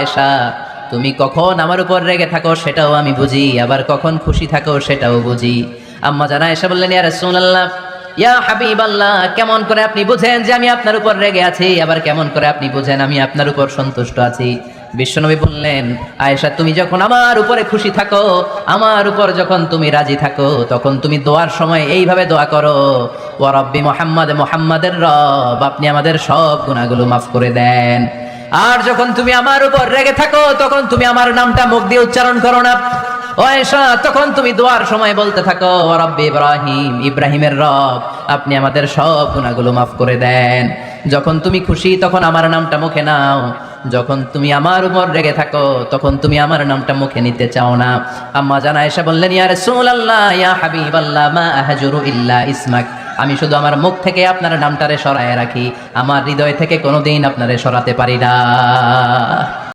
আয়েশা, তুমি কখন আমার উপর রেগে থাকো সেটাও আমি বুঝি, আবার কখন খুশি থাকো সেটাও বুঝি। আম্মা জানা এসে বললেন, ইয়া রাসূলুল্লাহ, ইয়া হাবিবাল্লাহ, কেমন করে আপনি বুঝেন যে আমি আপনার উপর রেগে আছি, আবার কেমন করে আপনি বুঝেন আমি আপনার উপর সন্তুষ্ট আছি? বিশ্বনবী বললেন, আয়েশা, তুমি যখন আমার উপরে খুশি থাকো, আমার উপর যখন তুমি রাজি থাকো, তখন তুমি দোয়ার সময় এইভাবে দোয়া করো ও রব্বি মোহাম্মদ, মোহাম্মদের রব, আপনি আমাদের সব গুণাগুলো মাফ করে দেন। আর যখন তুমি আমার উপর রেগে থাকো, তখন তুমি আমার নামটা মুখ দিয়ে উচ্চারণ করো না। তখন তুমি দোয়ার সময় বলতে থাকো রব্বি ইব্রাহিম, ইব্রাহিমের রব, আপনি আমাদের সব গুণাগুলো মাফ করে দেন। যখন তুমি খুশি, তখন আমার নামটা মুখে নাও। যখন তুমি আমার উপর রেগে থাকো, তখন তুমি আমার নামটা মুখে নিতে চাও না। আম্মা জানা এসে বললেন, ইয়া রাসূলুল্লাহ, ইয়া হাবিবাল্লাহ, মা আহজুরু ইল্লা ইসমাক। আমি শুধু আমার মুখ থেকে আপনার নামটারে সরায় রাখি। আমার হৃদয় থেকে কোনোদিন আপনারে সরাতে পারি না।